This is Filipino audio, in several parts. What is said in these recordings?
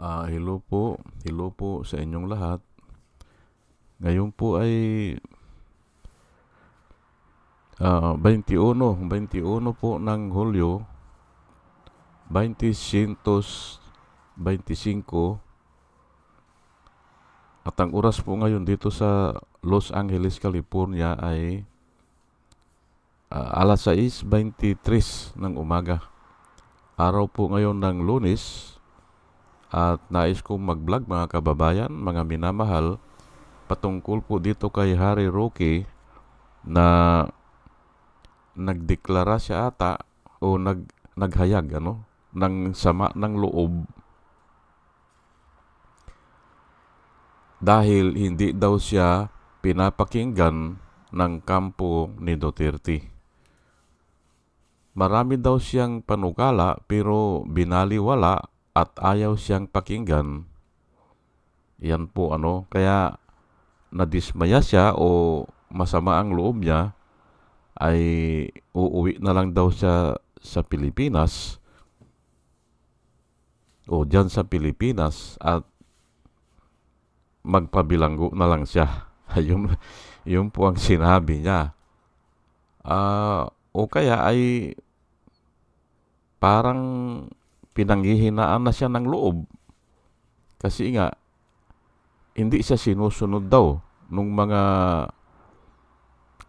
Ah, hello po. Hello po sa inyong lahat. Ngayon po ay ah, 21, 21 po ng Hulyo 2025 at ang oras po ngayon dito sa Los Angeles, California ay ah, alas 6.23 ng umaga. Araw po ngayon ng lunes at nais kong mag-vlog mga kababayan, mga minamahal patungkol po dito kay Harry Roque na nagdeklara siya ata o nag naghayag ano ng sama ng loob dahil hindi daw siya pinapakinggan ng kampo ni Duterte. Marami daw siyang panukala pero binaliwala at ayaw siyang pakinggan. Yan po ano, kaya nadismaya siya o masama ang loob niya ay uuwi na lang daw siya sa Pilipinas o dyan sa Pilipinas at magpabilanggo na lang siya. yun, yun po ang sinabi niya. Ah, o kaya ay parang pinanghihinaan na siya ng loob. Kasi nga, hindi siya sinusunod daw nung mga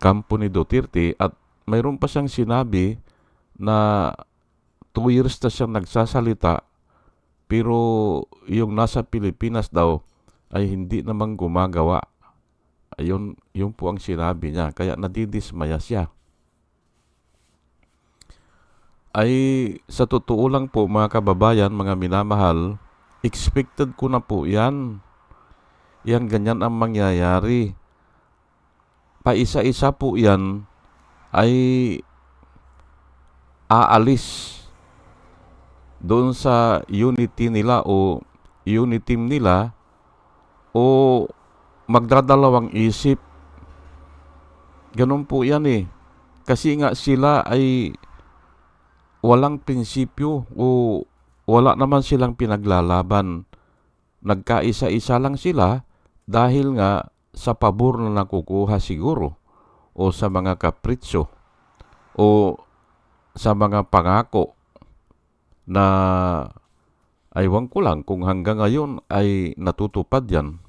kampo ni Duterte at mayroon pa siyang sinabi na two years na siyang nagsasalita pero yung nasa Pilipinas daw ay hindi namang gumagawa. Ayun, yun po ang sinabi niya. Kaya nadidismaya siya. Ay sa totoo lang po mga kababayan, mga minamahal, expected ko na po yan. Yan ganyan ang mangyayari. Paisa-isa po yan ay aalis doon sa unity nila o unity nila o magdadalawang isip. Ganun po yan eh. Kasi nga sila ay walang prinsipyo o wala naman silang pinaglalaban. Nagkaisa-isa lang sila dahil nga sa pabor na nakukuha siguro o sa mga kapritso o sa mga pangako na aywan ko lang kung hanggang ngayon ay natutupad yan.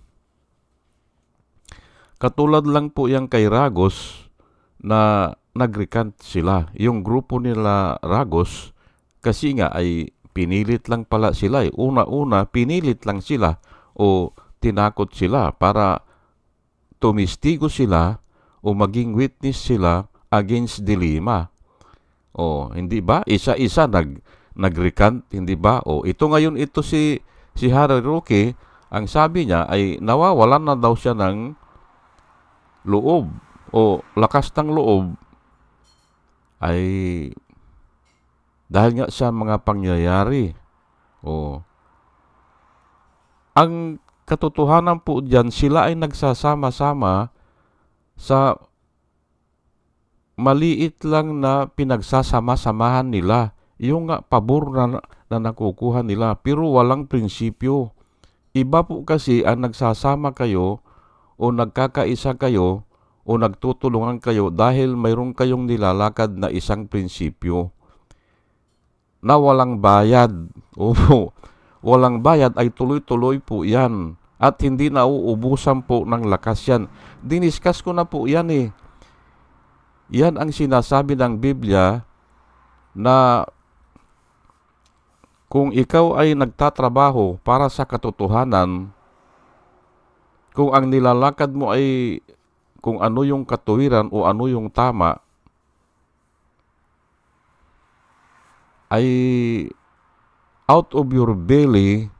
Katulad lang po yung kay Ragos na nagrecant sila. Yung grupo nila Ragos kasi nga ay pinilit lang pala sila. Eh. Una-una, pinilit lang sila o tinakot sila para tumistigo sila o maging witness sila against dilema. O, hindi ba? Isa-isa nag nagrecant, hindi ba? O, ito ngayon ito si si Roque, ang sabi niya ay nawawalan na daw siya ng loob o lakas ng loob ay dahil nga sa mga pangyayari. O, ang katotohanan po diyan, sila ay nagsasama-sama sa maliit lang na pinagsasama-samahan nila. Yung nga pabor na, na nakukuha nila pero walang prinsipyo. Iba po kasi ang nagsasama kayo o nagkakaisa kayo o nagtutulungan kayo dahil mayroon kayong nilalakad na isang prinsipyo na walang bayad. O walang bayad ay tuloy-tuloy po yan at hindi na uubusan po ng lakas yan. Diniskas ko na po yan eh. Yan ang sinasabi ng Biblia na kung ikaw ay nagtatrabaho para sa katotohanan, kung ang nilalakad mo ay kung ano yung katuwiran o ano yung tama, ay out of your belly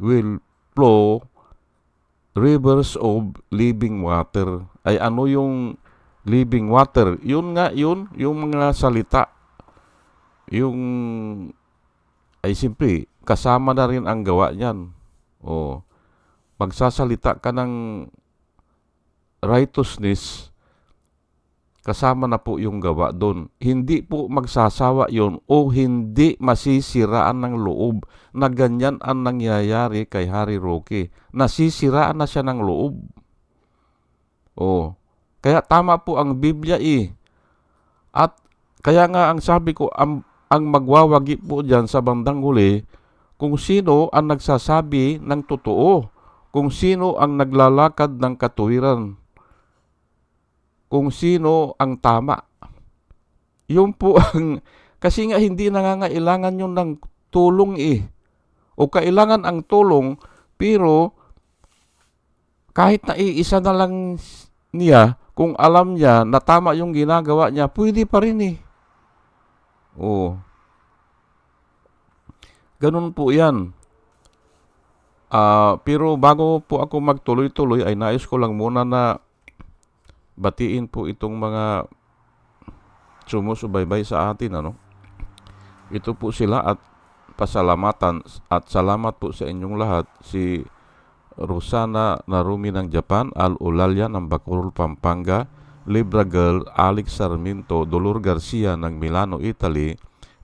will flow rivers of living water. Ay ano yung living water? Yun nga, yun, yung mga salita. Yung, ay simple, kasama na rin ang gawa niyan. O, magsasalita ka ng righteousness, kasama na po yung gawa doon. Hindi po magsasawa yon o hindi masisiraan ng loob na ganyan ang nangyayari kay Harry Roque. Nasisiraan na siya ng loob. Oh. Kaya tama po ang Biblia eh. At kaya nga ang sabi ko, ang, ang magwawagi po dyan sa bandang huli, kung sino ang nagsasabi ng totoo, kung sino ang naglalakad ng katuwiran, kung sino ang tama. Yun po ang, kasi nga hindi nangangailangan yun ng tulong eh. O kailangan ang tulong, pero kahit na iisa na lang niya, kung alam niya na tama yung ginagawa niya, pwede pa rin eh. Oo. Ganun po yan. Ah, pero bago po ako magtuloy-tuloy ay nais ko lang muna na batiin po itong mga sumusubaybay sa atin ano. Ito po sila at pasalamatan at salamat po sa inyong lahat si Rosana Narumi ng Japan, Al Ulalya ng Bacolod, Pampanga, Libra Girl, Alex Sarmiento, Dolor Garcia ng Milano, Italy,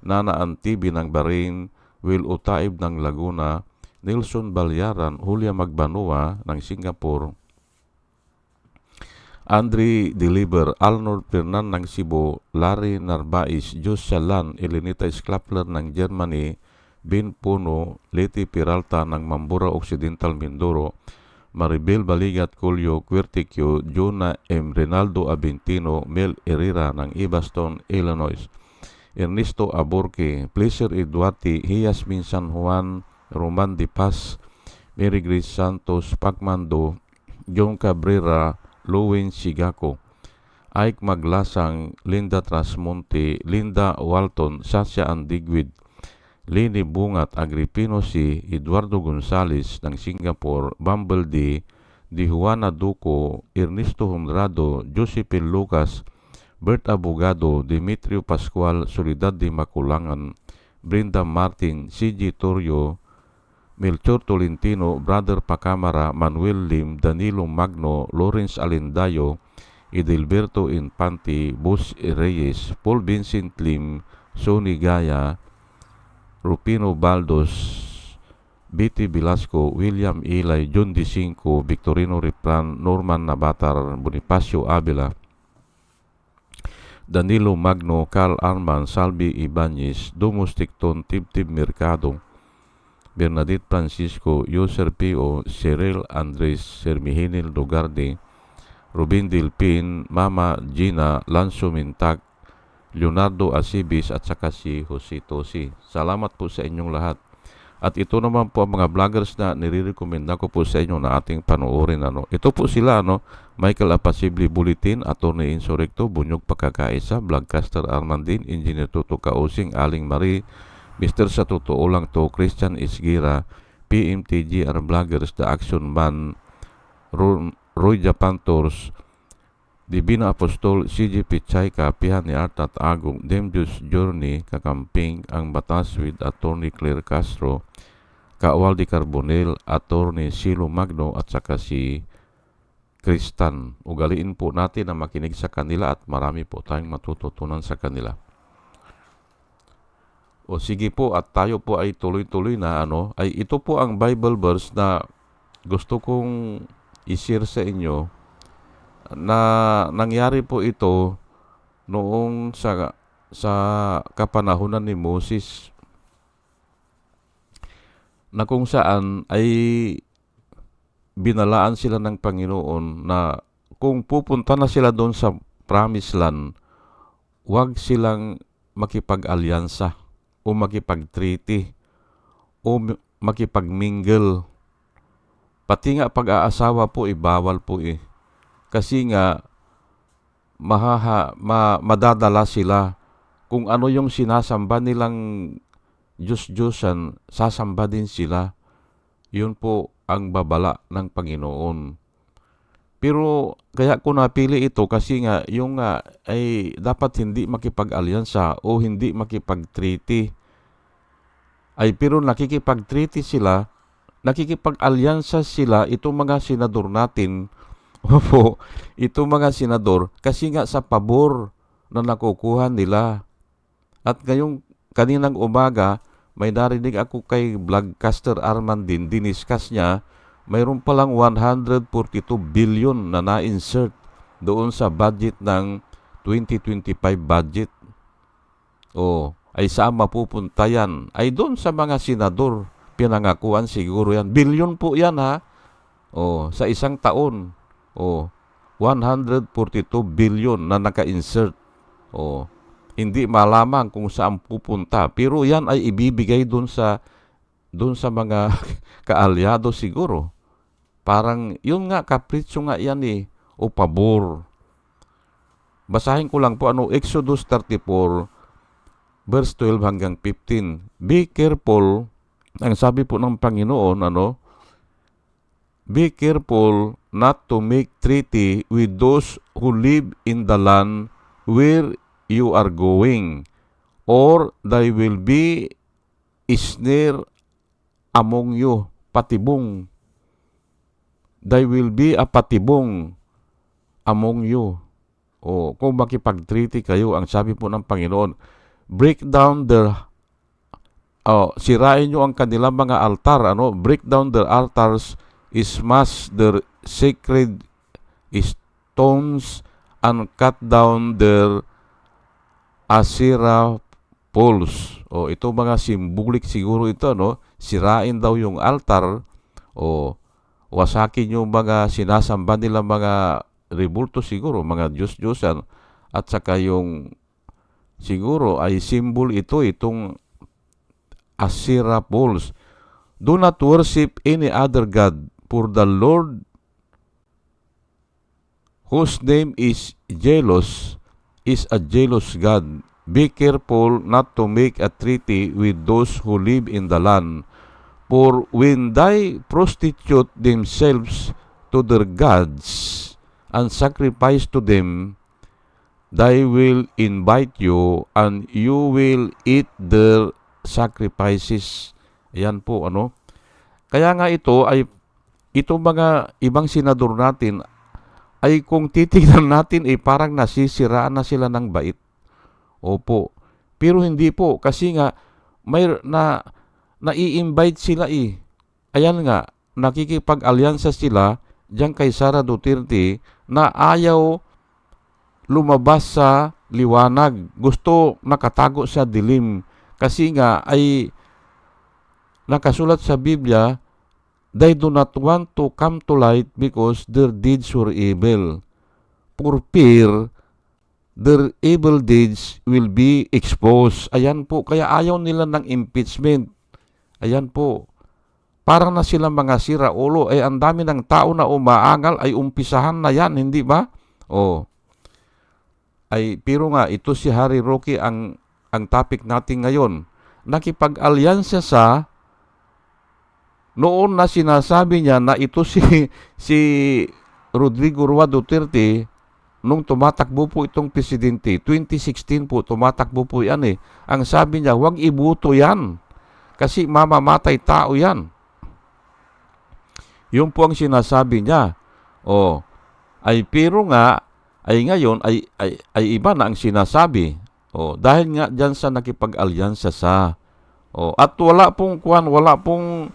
Nana Antibi ng Bahrain, Will Utaib ng Laguna, Nelson Balyaran, Julia Magbanua ng Singapore, Andre Deliver, Alnor Pernan ng Cebu, Larry Narbais, Jus Salan, Elenita Sklapler ng Germany, Bin Puno, Leti Peralta ng Mambura Occidental Mindoro, Maribel Baligat Culio, Quirticio, Jonah M. Rinaldo Abintino, Mel Herrera ng Ibaston, Illinois, Ernesto Aborque, Pleasure Eduardi, Hiasmin San Juan, Roman Di Paz, Mary Grace Santos, Pacmando, John Cabrera, Lowen Sigako, Ike Maglasang, Linda Trasmonte, Linda Walton, Sasha Andigwid, Lini Bungat, Agripino si Eduardo Gonzales ng Singapore, Bumble D, Di Juana Duco, Ernesto Honrado, Josephine Lucas, Bert Abogado, Demetrio Pascual, Solidad de Maculangan, Brenda Martin, CG Torrio, Melchor Tolentino, Brother Pacamara, Manuel Lim, Danilo Magno, Lawrence Alendayo, Edelberto Infante, Bus Reyes, Paul Vincent Lim, Sonny Gaya, Rupino Baldos, Betty Velasco, William Ilay, John D. Cinco, Victorino Ripran, Norman Nabatar, Bonifacio Avila, Danilo Magno, Carl Arman, Salvi Ibanez, Domus Ticton, Tibtib Mercado, Bernadette Francisco, Yoser P.O., Cyril Andres, Sermihinil Dugarde, Rubin Dilpin, Mama Gina, Lanzo Mintak, Leonardo Asibis at saka si Jose Tosi. Salamat po sa inyong lahat. At ito naman po ang mga vloggers na nire-recommenda ko po sa inyo na ating panoorin. Ano. Ito po sila, ano, Michael Apasibli Bulletin, Attorney Insurrecto, Bunyog Pagkakaisa, Vlogcaster Armandin, Engineer Tuto Kausing, Aling Marie, Mr. Sa Totoo Lang To, Christian Isgira, PMTGR Vloggers, The Action Man, Roy Japan Tours, Divina Apostol, CG Pichay, Kapihan ni Art at Agong, Demjus Journey, Kakamping, Ang Batas with Attorney Claire Castro, Kaawal di Carbonel, Attorney Silo Magno at saka si Kristan. Ugaliin po natin na makinig sa kanila at marami po tayong matututunan sa kanila. O sige po at tayo po ay tuloy-tuloy na ano, ay ito po ang Bible verse na gusto kong i-share sa inyo na nangyari po ito noong sa sa kapanahunan ni Moses na kung saan ay binalaan sila ng Panginoon na kung pupunta na sila doon sa promised land, huwag silang makipag-alyansa o makipag-treaty o makipag-mingle. Pati nga pag-aasawa po, ibawal po eh. Kasi nga, mahaha, ma, madadala sila kung ano yung sinasamba nilang Diyos-Diyosan, sasamba din sila. Yun po ang babala ng Panginoon. Pero kaya ko napili ito kasi nga yung nga ay dapat hindi makipag-alyansa o hindi makipag-treaty. Ay pero nakikipag-treaty sila, nakikipag-alyansa sila itong mga senador natin Opo, ito mga senador, kasi nga sa pabor na nakukuha nila. At ngayong kaninang umaga, may narinig ako kay Vlogcaster Arman din, diniskas niya, mayroon palang 142 billion na na-insert doon sa budget ng 2025 budget. O, ay saan mapupunta yan? Ay doon sa mga senador, pinangakuan siguro yan. Billion po yan ha. O, sa isang taon. O, 142 billion na naka-insert. O, hindi malaman kung saan pupunta. Pero yan ay ibibigay doon sa doon sa mga kaalyado siguro. Parang yun nga kapritso nga yan eh o pabor. Basahin ko lang po ano Exodus 34 verse 12 hanggang 15. Be careful ang sabi po ng Panginoon ano Be careful not to make treaty with those who live in the land where you are going, or they will be snare among you, patibong. They will be a patibong among you. O kung makipag-treaty kayo, ang sabi po ng Panginoon, break down their oh, sirain nyo ang kanilang mga altar, ano? Break down their altars smash their sacred stones and cut down their Asira poles. O ito mga simbolik siguro ito no, sirain daw yung altar o wasakin yung mga sinasamba nila mga rebulto siguro, mga Diyos-Diyosan at saka yung siguro ay symbol ito itong Asira poles. Do not worship any other god for the Lord whose name is jealous is a jealous God. Be careful not to make a treaty with those who live in the land. For when they prostitute themselves to their gods and sacrifice to them, they will invite you and you will eat their sacrifices. Ayan po, ano? Kaya nga ito ay itong mga ibang senador natin ay kung titignan natin eh parang nasisiraan na sila ng bait. Opo. Pero hindi po kasi nga may na nai-invite sila eh. Ayan nga, nakikipag-alyansa sila diyan kay Sara Duterte na ayaw lumabas sa liwanag. Gusto nakatago sa dilim. Kasi nga ay nakasulat sa Biblia They do not want to come to light because their deeds were evil. For fear, their evil deeds will be exposed. Ayan po, kaya ayaw nila ng impeachment. Ayan po. Parang na sila mga sira ulo, eh ang dami ng tao na umaangal ay umpisahan na yan, hindi ba? Oh. Ay, pero nga, ito si Harry Roque ang, ang topic natin ngayon. Nakipag-alyansa sa noon na sinasabi niya na ito si si Rodrigo Rua Duterte nung tumatakbo po itong presidente 2016 po tumatakbo po yan eh. Ang sabi niya huwag ibuto yan kasi mamamatay tao yan. Yun po ang sinasabi niya. Oh ay pero nga ay ngayon ay ay, ay iba na ang sinasabi. Oh dahil nga diyan sa nakipag-alyansa sa oh at wala pong kwan wala pong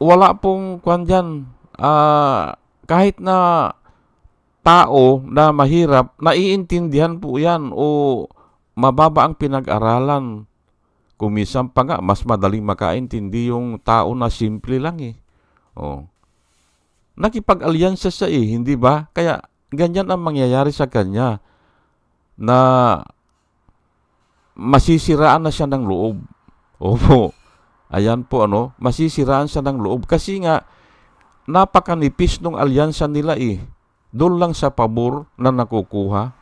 wala pong kwan dyan. Uh, kahit na tao na mahirap, naiintindihan po yan o mababa ang pinag-aralan. Kumisan pa nga, mas madaling makaintindi yung tao na simple lang eh. Oh. Nakipag-alyansa siya eh, hindi ba? Kaya ganyan ang mangyayari sa kanya na masisiraan na siya ng loob. Opo. Ayan po ano, masisiraan siya ng loob kasi nga napakanipis nung alyansa nila eh. Doon lang sa pabor na nakukuha.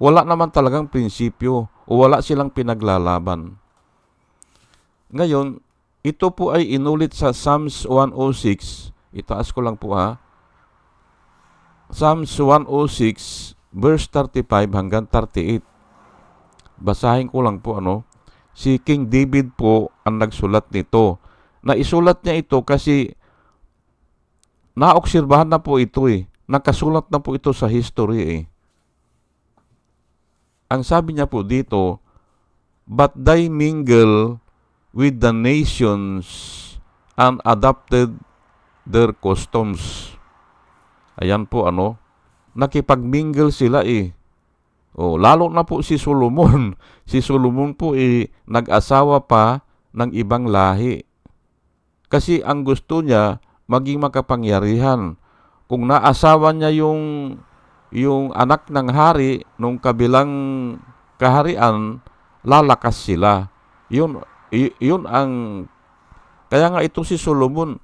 Wala naman talagang prinsipyo o wala silang pinaglalaban. Ngayon, ito po ay inulit sa Psalms 106. Itaas ko lang po ha. Psalms 106 verse 35 hanggang 38. Basahin ko lang po ano si King David po ang nagsulat nito. Naisulat niya ito kasi naobserbahan na po ito eh. Nakasulat na po ito sa history eh. Ang sabi niya po dito, but they mingle with the nations and adopted their customs. Ayan po ano, nakipagmingle sila eh. Oh, lalo na po si Solomon. Si Solomon po eh, nag-asawa pa ng ibang lahi. Kasi ang gusto niya, maging makapangyarihan. Kung naasawa niya yung, yung anak ng hari nung kabilang kaharian, lalakas sila. Yun, yun ang... Kaya nga ito si Solomon,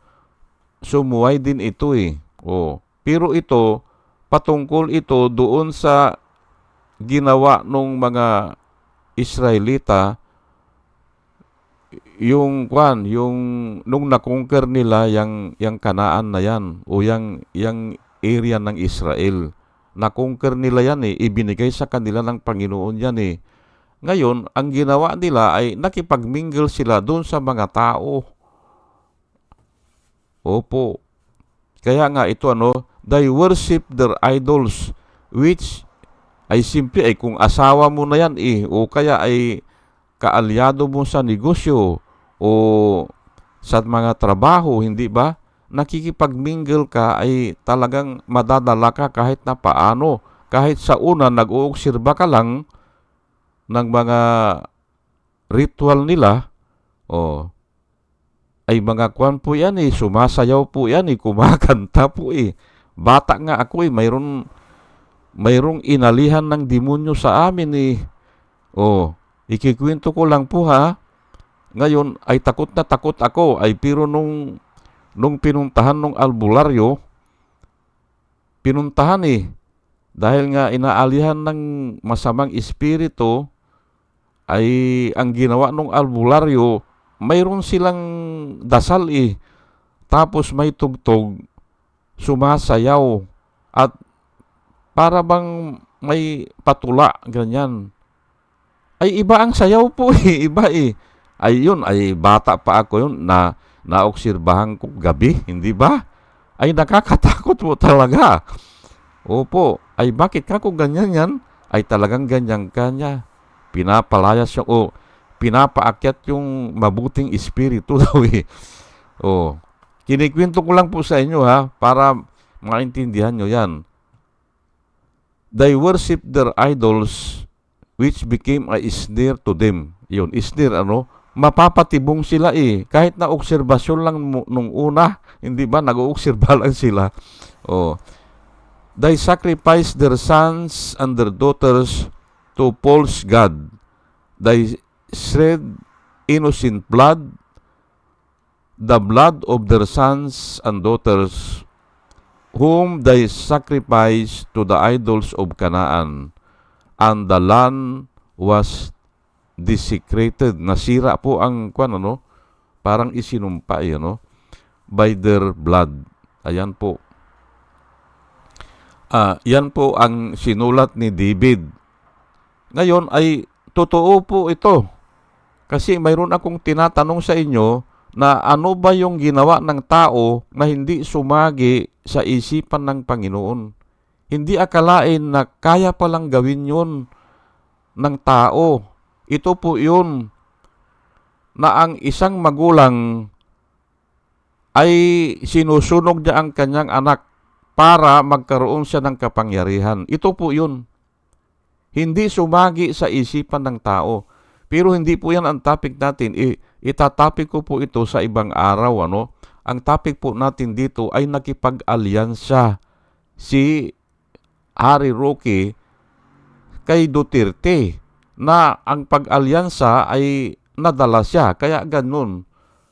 sumuway din ito eh. Oh. Pero ito, patungkol ito doon sa ginawa nung mga Israelita yung kwan, yung nung nakonquer nila yang yang Kanaan na yan o yang yang area ng Israel. Nakonquer nila yan eh, ibinigay sa kanila ng Panginoon yan eh. Ngayon, ang ginawa nila ay nakipagmingle sila doon sa mga tao. Opo. Kaya nga ito ano, they worship their idols which ay simple ay kung asawa mo na yan eh o kaya ay kaalyado mo sa negosyo o sa mga trabaho, hindi ba? Nakikipagmingle ka ay talagang madadala ka kahit na paano. Kahit sa una nag-uuksirba ka lang ng mga ritual nila, o ay mga kwan po yan eh, sumasayaw po yan eh, kumakanta po eh. Bata nga ako eh, mayroon mayroong inalihan ng demonyo sa amin eh. Oh, ikikwento ko lang po ha. Ngayon ay takot na takot ako ay pero nung nung pinuntahan nung albularyo pinuntahan eh dahil nga inaalihan ng masamang espiritu ay ang ginawa nung albularyo mayroon silang dasal eh tapos may tugtog sumasayaw at para bang may patula, ganyan. Ay iba ang sayaw po eh, iba eh. Ay yun, ay bata pa ako yun na naoksirbahan ko gabi, hindi ba? Ay nakakatakot po talaga. Opo, ay bakit ka kung ganyan yan? Ay talagang ganyan kanya. Pinapalayas siya o pinapaakyat yung mabuting espiritu daw eh. O, kinikwento ko lang po sa inyo ha, para maintindihan nyo yan they worship their idols which became a snare to them. Yun, snare ano? Mapapatibong sila eh. Kahit na obserbasyon lang nung una, hindi ba? Nag-uobserba lang sila. Oh. They sacrifice their sons and their daughters to false God. They shed innocent blood, the blood of their sons and daughters whom they sacrificed to the idols of Canaan, and the land was desecrated. Nasira po ang kwan, ano? Parang isinumpa, eh, ano? By their blood. Ayan po. Ah, yan po ang sinulat ni David. Ngayon ay totoo po ito. Kasi mayroon akong tinatanong sa inyo na ano ba yung ginawa ng tao na hindi sumagi sa isipan ng Panginoon. Hindi akalain na kaya palang gawin yun ng tao. Ito po yun na ang isang magulang ay sinusunog niya ang kanyang anak para magkaroon siya ng kapangyarihan. Ito po yun. Hindi sumagi sa isipan ng tao. Pero hindi po yan ang topic natin. I- itatapik ko po ito sa ibang araw. Ano? Ang topic po natin dito ay nakipag-alyansa si Harry Roque kay Duterte na ang pag-alyansa ay nadala siya. Kaya ganun,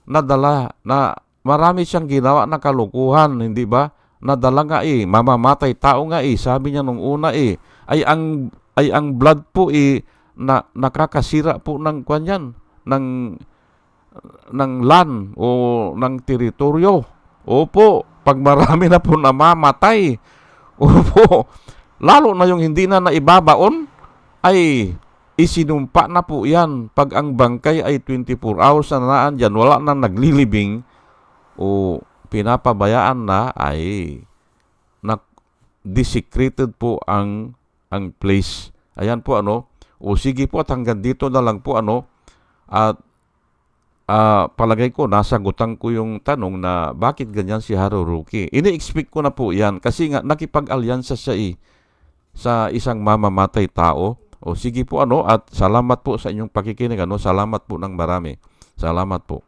nadala na marami siyang ginawa na kalukuhan, hindi ba? Nadala nga eh, mamamatay tao nga eh, sabi niya nung una eh, ay ang ay ang blood po eh na nakakasira po ng kanyan ng ng land o ng teritoryo. Opo, pag marami na po namamatay, opo, lalo na yung hindi na naibabaon, ay isinumpa na po yan. Pag ang bangkay ay 24 hours na naan dyan, wala na naglilibing, o pinapabayaan na, ay nak, desecrated po ang ang place. Ayan po ano. O sige po at hanggang dito na lang po ano. At ah, palagay ko nasagutan ko yung tanong na bakit ganyan si Haruruki. Ini-expect ko na po yan kasi nga nakipag-alyansa siya eh, sa isang mamamatay tao. O sige po ano at salamat po sa inyong pakikinig ano. Salamat po ng marami. Salamat po.